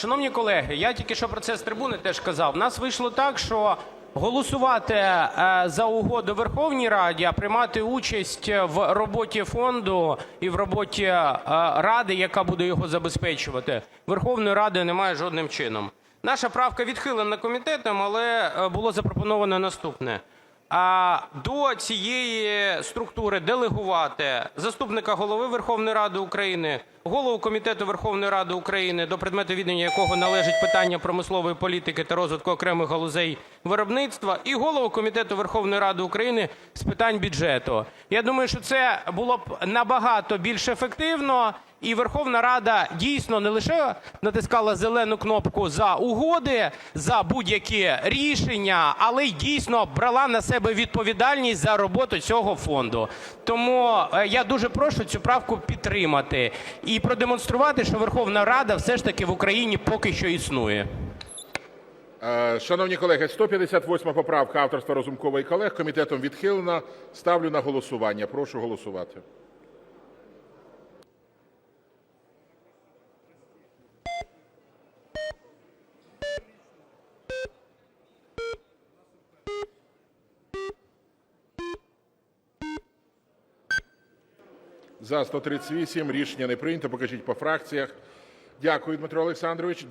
Шановні колеги, я тільки що про це з трибуни теж казав. У нас вийшло так, що голосувати е, за угоду Верховній Раді, а приймати участь в роботі фонду і в роботі е, Ради, яка буде його забезпечувати, Верховної Ради немає жодним чином. Наша правка відхилена комітетом, але е, було запропоновано наступне. До цієї структури делегувати заступника голови Верховної Ради України, голову Комітету Верховної Ради України, до предмету відання якого належить питання промислової політики та розвитку окремих галузей виробництва, і голову Комітету Верховної Ради України з питань бюджету. Я думаю, що це було б набагато більш ефективно, і Верховна Рада дійсно не лише натискала зелену кнопку за угоди, за будь-які рішення, але й дійсно брала на себе відповідальність за роботу цього фонду. Тому е, я дуже прошу цю правку підтримати і продемонструвати, що Верховна Рада все ж таки в Україні поки що існує. Е, Шановні колеги, 158 поправка авторства Разумкова і колег комітетом відхилена. Ставлю на голосування. Прошу голосувати. За-138 Рішення не прийнято. Покажіть по фракціях. Дякую, Дмитро Олександрович.